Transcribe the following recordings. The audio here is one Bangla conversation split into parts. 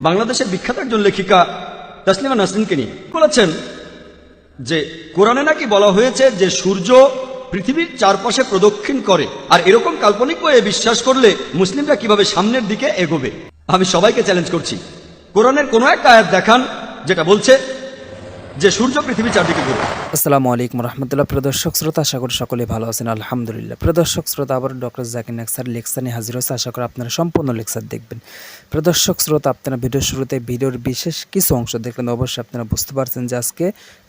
বাংলাদেশের বিখ্যাত একজন লেখিকা তাসলিমা নাসরিনকে নিয়ে বলেছেন যে, কোরআনে নাকি বলা হয়েছে যে, সূর্য পৃথিবীর চারপাশে প্রদক্ষিণ করে। আর এরকম কাল্পনিক বইয়ে বিশ্বাস করলে মুসলিমরা কীভাবে সামনের দিকে এগোবে? আমি সবাইকে চ্যালেঞ্জ করছি। কোরআনের কোনো একটা আয়াত দেখান, যেটা বলছে যে সূর্য পৃথিবীর চারদিকে ঘুরে। আসসালামু আলাইকুম রহমতুল্লাহ। প্রদর্শক শ্রোতা, আশা করি সকলে ভালো আছেন, আলহামদুলিল্লাহ। প্রদর্শক শ্রোতা আবার ডক্টর জাকির নাকসার লেকচার হাজির হয়েছে। আশা করি আপনারা সম্পূর্ণ লেকচার দেখবেন। প্রদর্শক শ্রোতা, আপনারা ভিডিও শুরুতে ভিডিওর বিশেষ কিছু অংশ দেখলেন অবশ্যই আপনারা বুঝতে পারছেন যে আজকে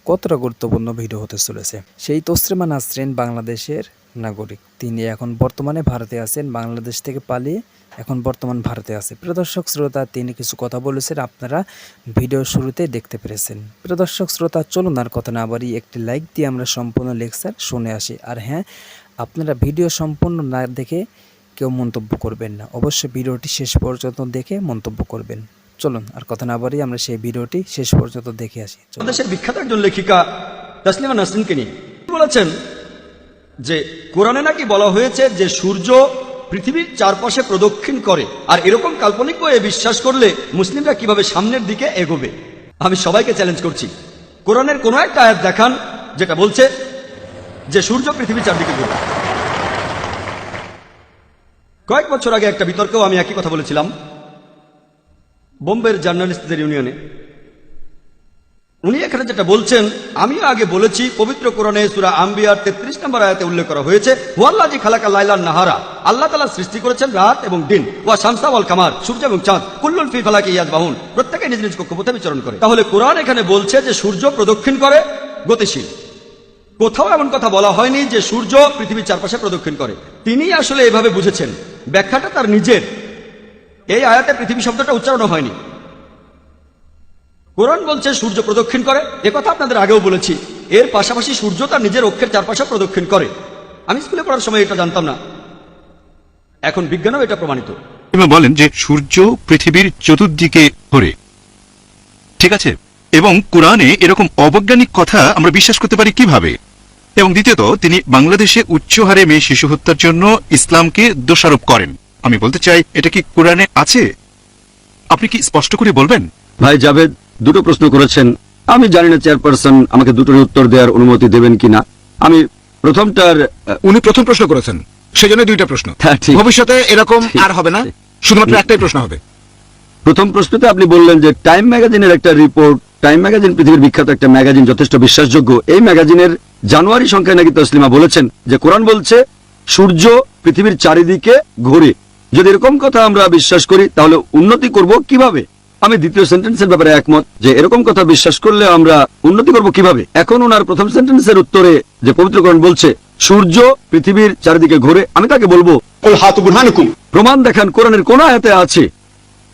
কতটা গুরুত্বপূর্ণ ভিডিও হতে চলেছে? সেই তসরিমা নাসরিন বাংলাদেশের নাগরিক। তিনি এখন বর্তমানে ভারতে আছেন, বাংলাদেশ থেকে পালিয়ে এখন বর্তমান ভারতে আছে। প্রদর্শক শ্রোতা, তিনি কিছু কথা বলেছেন, আপনারা ভিডিও শুরুতে দেখতে পেরেছেন। প্রদর্শক শ্রোতা, চলুন আর কথা না বাড়ি একটি লাইক দিয়ে আমরা সম্পূর্ণ লেকচার শুনে আসি। আর হ্যাঁ আপনারা ভিডিও সম্পূর্ণ না দেখে কেউ মন্তব্য করবেন না। অবশ্যই ভিডিওটি শেষ পর্যন্ত দেখে মন্তব্য করবেন। চলুন, আর কথা না বাড়ি আমরা সেই ভিডিওটি শেষ পর্যন্ত দেখে আসি। বাংলাদেশের বিখ্যাত একজন লেখিকা, তাসলিমা নাসরিনকে নিয়ে। বলেছেন যে, কোরআনে নাকি বলা হয়েছে যে, সূর্য পৃথিবীর চারপাশে প্রদক্ষিণ করে। আর এরকম কাল্পনিক বইয়ে বিশ্বাস করলে মুসলিমরা কীভাবে সামনের দিকে এগোবে? আমি সবাইকে চ্যালেঞ্জ করছি। কোরআনের কোনো একটা আয়াত দেখান, যেটা বলছে যে, সূর্য পৃথিবীর চারদিকে ঘুরে কয়েক বছর আগে একটা বিতর্কেও আমি একই কথা বলেছিলাম। বোম্বের জার্নালিস্টদের ইউনিয়নে। উনি এখানে যেটা বলছেন আমিও আগে বলেছি, পবিত্র কোরআনে সুরা আম্বিয়ার তেত্রিশ নম্বর আয়াতে উল্লেখ করা হয়েছে হুয়াল্লাজি খালাকা লাইলান নাহারা, আল্লাহ তালা সৃষ্টি করেছেন রাত এবং দিন। ওয়া শামসা ওয়াল কামার, সূর্য এবং চাঁদ কুল্লুল ফি ফালাকি ইয়াজ বাহুন প্রত্যেকে নিজ নিজ কক্ষপথে বিচরণ করে। তাহলে কোরআন এখানে বলছে যে সূর্য প্রদক্ষিণ করে, গতিশীল। কোথাও এমন কথা বলা হয়নি যে সূর্য পৃথিবীর চারপাশে প্রদক্ষিণ করে। তিনি আসলে এভাবে বুঝেছেন। ব্যাখ্যাটা তার নিজের। এই আয়াতে পৃথিবী শব্দটা উচ্চারণ হয়নি। কোরআন বলছে, সূর্য প্রদক্ষিণ করে। কথা আপনাদের আগেও বলেছি। এর পাশাপাশি সূর্য তার নিজের অক্ষের চারপাশে প্রদক্ষিণ করে। আমি স্কুলে পড়ার সময় এটা জানতাম না। এখন বিজ্ঞানও এটা প্রমাণিত। বলেন যে, সূর্য পৃথিবীর চতুর্দিকে ঘোরে। ঠিক আছে? এবং কোরআনে এরকম অবৈজ্ঞানিক কথা আমরা বিশ্বাস করতে পারি কীভাবে? এবং দ্বিতীয়ত, তিনি বাংলাদেশে উচ্চ হারে মেয়ে শিশু হত্যার জন্য ইসলামকে দোষারোপ করেন। আমি বলতে চাই এটা কি কোরআনে আছে? আপনি কি স্পষ্ট করে বলবেন? ভাই জাভেদ দুটো প্রশ্ন করেছেন। আমি জানি না চেয়ারপারসন আমাকে দুটোর উত্তর দেওয়ার অনুমতি দেবেন কিনা। আমি প্রথমটার উনি প্রথম প্রশ্ন করেছেন সেজন্য দুইটা প্রশ্ন। হ্যাঁ, ভবিষ্যতে এরকম আর হবে না শুধুমাত্র একটাই প্রশ্ন হবে। প্রথম প্রশ্নতে আপনি বললেন যে টাইম ম্যাগাজিনের একটা রিপোর্ট টাইম ম্যাগাজিন পৃথিবীর বিখ্যাত একটা ম্যাগাজিন যথেষ্ট বিশ্বাসযোগ্য। এই ম্যাগাজিনের জানুয়ারি সংখ্যায় নাকি তসলিমা বলেছেন যে কোরআন বলছে সূর্য পৃথিবীর চারিদিকে ঘোরে। যদি এরকম কথা আমরা বিশ্বাস করি তাহলে উন্নতি করব কীভাবে? আমি দ্বিতীয় সেন্টেন্সের ব্যাপারে একমত যে এরকম কথা বিশ্বাস করলে আমরা উন্নতি করব কীভাবে? এখন ওনার প্রথম সেন্টেন্সের উত্তরে যে পবিত্র কোরআন বলছে সূর্য পৃথিবীর চারিদিকে ঘোরে আমি তাকে বলব প্রমাণ দেখান কোরআনের কোন আয়াতে আছে?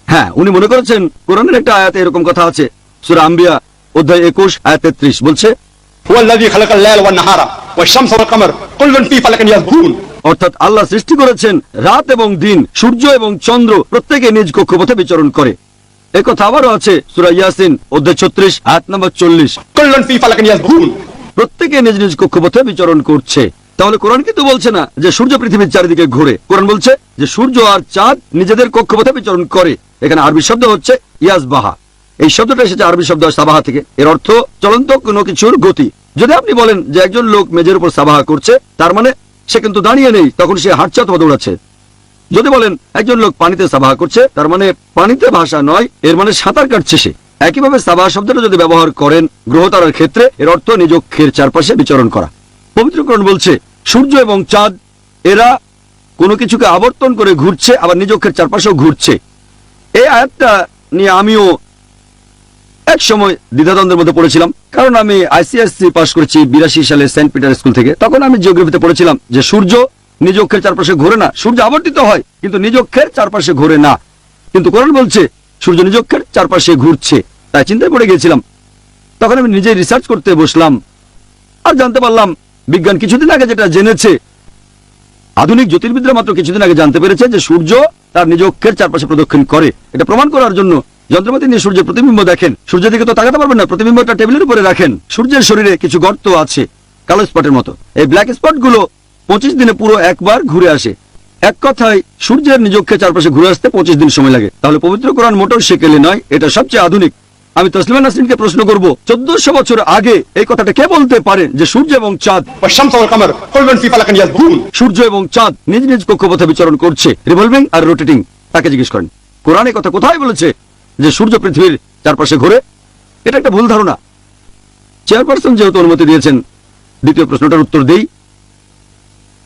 হ্যাঁ উনি মনে করেছেন কোরআনের একটা আয়াতে এরকম কথা আছে। সুরা আম্বিয়া অধ্যায় একুশ আয়াত তেত্রিশ বলছে অর্থাৎ আল্লাহ সৃষ্টি করেছেন রাত এবং দিন সূর্য এবং চন্দ্র প্রত্যেকে নিজ কক্ষপথে বিচরণ করে। এ কথা আবারও আছে সুরা ইয়াসিন অধ্যায় ছত্রিশ আয়াত নম্বর চল্লিশ। প্রত্যেকে নিজ নিজ কক্ষপথে বিচরণ করছে। তাহলে কোরআন কিন্তু বলছে না যে সূর্য পৃথিবীর চারিদিকে ঘুরে। কোরআন বলছে যে সূর্য আর চাঁদ নিজেদের কক্ষপথে বিচরণ করে। এখানে আরবি শব্দ হচ্ছে ইয়াস বাহা এই শব্দটা এসেছে আরবি শব্দ সাবাহা থেকে। এর অর্থ চলন্ত কোনো কিছুর গতি। যদি আপনি বলেন যে একজন লোক মেজের উপর সাবাহা করছে তার মানে সে কিন্তু দাঁড়িয়ে নেই, তখন সে হাঁটছে অথবা দৌড়াচ্ছে যদি বলেন, একজন লোক পানিতে সাবাহা করছে, তার মানে পানিতে ভাষা নয়, এর মানে সাঁতার কাটছে সে। একইভাবে সাবাহা শব্দটা যদি ব্যবহার করেন গ্রহতারার ক্ষেত্রে, এর অর্থ নিজ অক্ষের চারপাশে বিচরণ করা। পবিত্রকরণ বলছে, সূর্য এবং চাঁদ, এরা কোনো কিছুকে আবর্তন করে ঘুরছে, আবার নিজ অক্ষের চারপাশেও ঘুরছে। এই আয়াতটা নিয়ে আমিও এক সময় দ্বিধাদ্বন্দ্বের মধ্যে পড়েছিলাম, কারণ আমি আইসিএসসি পাশ করেছি বিরাশি সালে সেন্ট পিটার স্কুল থেকে। তখন আমি জিওগ্রাফিতে পড়েছিলাম যে সূর্য নিজ অক্ষের চারপাশে ঘোরে না। সূর্য আবর্তিত হয়, কিন্তু নিজ অক্ষের চারপাশে ঘোরে না। কিন্তু কোরআন বলছে, সূর্য নিজ অক্ষের চারপাশে ঘুরছে। তাই চিন্তায় পড়ে গিয়েছিলাম। তখন আমি নিজে রিসার্চ করতে বসলাম। আর জানতে পারলাম, বিজ্ঞান কিছুদিন আগে যেটা জেনেছে, আধুনিক জ্যোতির্বিদরা মাত্র কিছুদিন আগে জানতে পেরেছে যে সূর্য তার নিজ অক্ষের চারপাশে প্রদক্ষিণ করে। এটা প্রমাণ করার জন্য যন্ত্রপাতি নিয়ে সূর্যের প্রতিবিম্ব দেখেন। সূর্যের দিকে তো তাকাতে পারবেন না প্রতিবিম্বটা টেবিলের উপরে রাখেন। সূর্যের শরীরে কিছু গর্ত আছে কালো স্পটের মতো। এই ব্ল্যাক স্পটগুলো পঁচিশ দিনে পুরো একবার ঘুরে আসে। এক কথায় সূর্যের নিজক্ষে চারপাশে ঘুরে আসতে পঁচিশ দিন সময় লাগে। তাহলে পবিত্র কোরআন মোটর সেকেলে নয় এটা সবচেয়ে আধুনিক। আমি তসলিমা নাসরিনকে প্রশ্ন করব চোদ্দশো বছর আগে এই কথাটা কে বলতে পারে যে সূর্য এবং চাঁদ সূর্য এবং চাঁদ নিজ নিজ কক্ষপথে বিচরণ করছে রিভলভিং আর রোটেটিং। তাকে জিজ্ঞেস করেন কোরআনে কথা কোথায় বলেছে? যে সূর্য পৃথিবীর চারপাশে ঘুরে, এটা একটা ভুল ধারণা। চেয়ারপারসন যেহেতু অনুমতি দিয়েছেন, দ্বিতীয় প্রশ্নটার উত্তর দেই।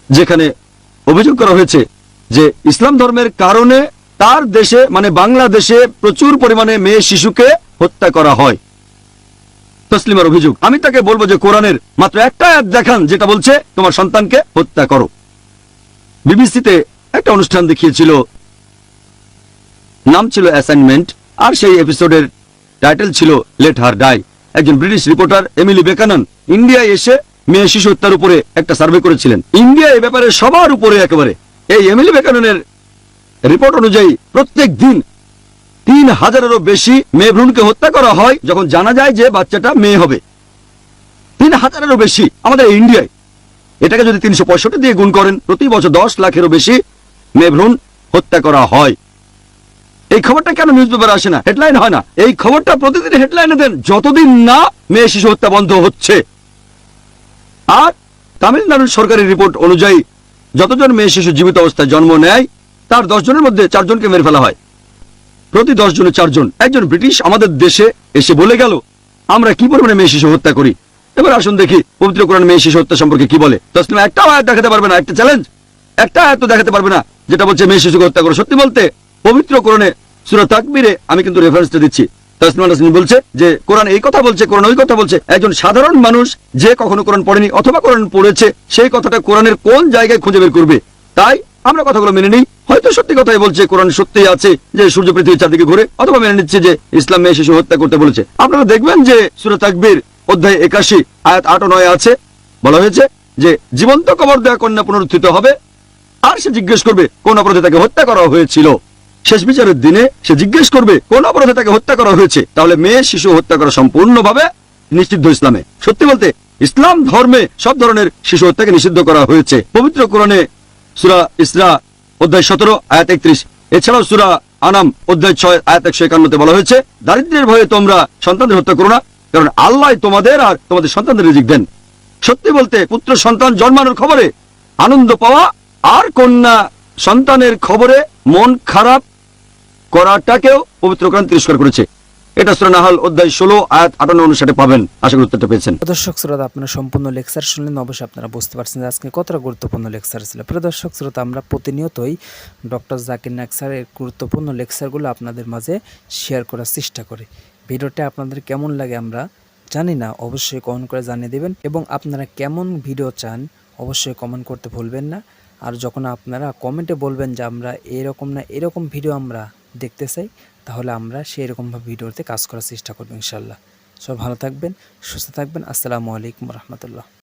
যেখানে অভিযোগ করা হয়েছে যে ইসলাম ধর্মের কারণে তার দেশে মানে বাংলাদেশে প্রচুর পরিমাণে মেয়ে শিশুকে হত্যা করা হয়। তসলিমার অভিযোগ। আমি তাকে বলব যে কোরআনের মাত্র একটা আয়াত দেখান, যেটা বলছে, তোমার সন্তানকে হত্যা করো। বিবিসিতে একটা অনুষ্ঠান দেখিয়েছিল, নাম ছিল অ্যাসাইনমেন্ট। আর সেই এপিসোডের টাইটেল ছিল লেট হার ডাই একজন ব্রিটিশ রিপোর্টার এমিলি বেকানন ইন্ডিয়ায় এসে মেয়ে শিশু হত্যার উপরে একটা সার্ভে করেছিলেন। ইন্ডিয়া এই ব্যাপারে সবার উপরে একেবারে। এই এমিলি বেকাননের রিপোর্ট অনুযায়ী প্রত্যেক দিন তিন হাজারেরও বেশি মেয়ে ভ্রূণকে হত্যা করা হয় যখন জানা যায় যে বাচ্চাটা মেয়ে হবে। তিন হাজারেরও বেশি আমাদের ইন্ডিয়ায় এটাকে যদি তিনশো পঁয়ষট্টি দিয়ে গুণ করেন, প্রতি বছর দশ লাখেরও বেশি মেয়ে ভ্রূণ হত্যা করা হয়। এই খবরটা কেন নিউজ পেপারে আসে না? হেডলাইন হয় না। এই খবরটা প্রতিদিন হেডলাইনে দেন। যতদিন না মেয়ে শিশু হত্যা বন্ধ হচ্ছে। আর তামিলনাড়ুর সরকারি রিপোর্ট অনুযায়ী যতজন মেয়ে শিশু জীবিত অবস্থায় জন্ম নেয়, তার দশ জনের মধ্যে চারজনকে মেরে ফেলা হয়। প্রতি দশ জনে। চারজন একজন ব্রিটিশ আমাদের দেশে এসে বলে গেল, আমরা কি পরিমাণে মেয়ে শিশু হত্যা করি? এবার আসুন দেখি পবিত্র কোরআন মেয়ে শিশু হত্যা সম্পর্কে কি বলে। তসলিম, একটা আয়াত দেখাতে পারবে না, একটা চ্যালেঞ্জ একটা আয়াত দেখাতে পারবে না, যেটা বলছে, মেয়ে শিশুকে হত্যা করো। সত্যি বলতে পবিত্র কোরআনে সুরা তাকবীরে আমি কিন্তু রেফারেন্সটা দিচ্ছি। বলছে যে, কোরআন এই কথা বলছে, কোরআন ওই কথা বলছে। একজন সাধারণ মানুষ যে কখনো কোরআন পড়েনি অথবা কোরআন পড়েছে, সেই কথাটা কোরআনের কোন জায়গায় খুঁজে বের করবে? তাই আমরা কথাগুলো মেনে নিই। হয়তো সত্যি কথাই বলছে, কোরআন সত্যিই আছে যে সূর্য পৃথিবীর চারদিকে ঘুরে, অথবা মেনে নিচ্ছে যে ইসলাম মেয়ে শিশু হত্যা করতে বলেছে। আপনারা দেখবেন যে সুরা তাকবীর অধ্যায় একাশি, আয়াত আট নয় আছে। বলা হয়েছে যে, জীবন্ত কবর দেওয়া কন্যা পুনরুত্থিত হবে। আর সে জিজ্ঞেস করবে, কোন অপরাধে তাকে হত্যা করা হয়েছিল? শেষ বিচারের দিনে সে জিজ্ঞেস করবে, কোন অপরাধে তাকে হত্যা করা হয়েছে? তাহলে মেয়ে, শিশু হত্যা করা সম্পূর্ণভাবে নিষিদ্ধ ইসলামে। সত্যি বলতে, ইসলাম ধর্মে সব ধরনের শিশু হত্যাকে নিষিদ্ধ করা হয়েছে। পবিত্র কোরআনে সুরা ইসরা অধ্যায় সতেরো, আয়াত একত্রিশ। এছাড়াও সুরা আনাম অধ্যায় ছয়, আয়াত একশো একান্নতে বলা হয়েছে দারিদ্রের ভয়ে তোমরা সন্তানদের হত্যা করো না, কারণ আল্লাহ তোমাদের আর তোমাদের সন্তানদের রিজিক দেন। সত্যি বলতে, পুত্র সন্তান জন্মানোর খবরে আনন্দ পাওয়া আর কন্যা সন্তানের খবরে মন খারাপ করাটাকেও পবিত্র কোরআন তিরস্কার করেছে। এটা সুরা নাহাল অধ্যায় ষোলো, আয়াত আটান্ন অনুসারে পাবেন। আশা করি উত্তরটা পেয়েছেন। দর্শক, শ্রোতা, আপনারা সম্পূর্ণ লেকচার শুনলেন। অবশ্যই আপনারা বুঝতে পারছেন আজকে কতটা গুরুত্বপূর্ণ লেকচার ছিল। প্রিয় দর্শক, শ্রোতা, আমরা প্রতিনিয়তই ডক্টর জাকির নায়ক স্যারের গুরুত্বপূর্ণ লেকচারগুলো আপনাদের মাঝে শেয়ার করার চেষ্টা করি। ভিডিওটা আপনাদের কেমন লাগে আমরা জানি না, অবশ্যই কমেন্ট করে জানিয়ে দেবেন। এবং আপনারা কেমন ভিডিও চান, অবশ্যই কমেন্ট করতে ভুলবেন না। আর যখন আপনারা কমেন্টে বলবেন যে আমরা এরকম না, এরকম ভিডিও আমরা দেখতে চাই, তাহলে আমরা সেই রকমভাবে ভিডিওতে কাজ করার চেষ্টা করব ইনশাল্লাহ। সব ভালো থাকবেন, সুস্থ থাকবেন। আসসালামু আলাইকুম রহমতুল্লাহ।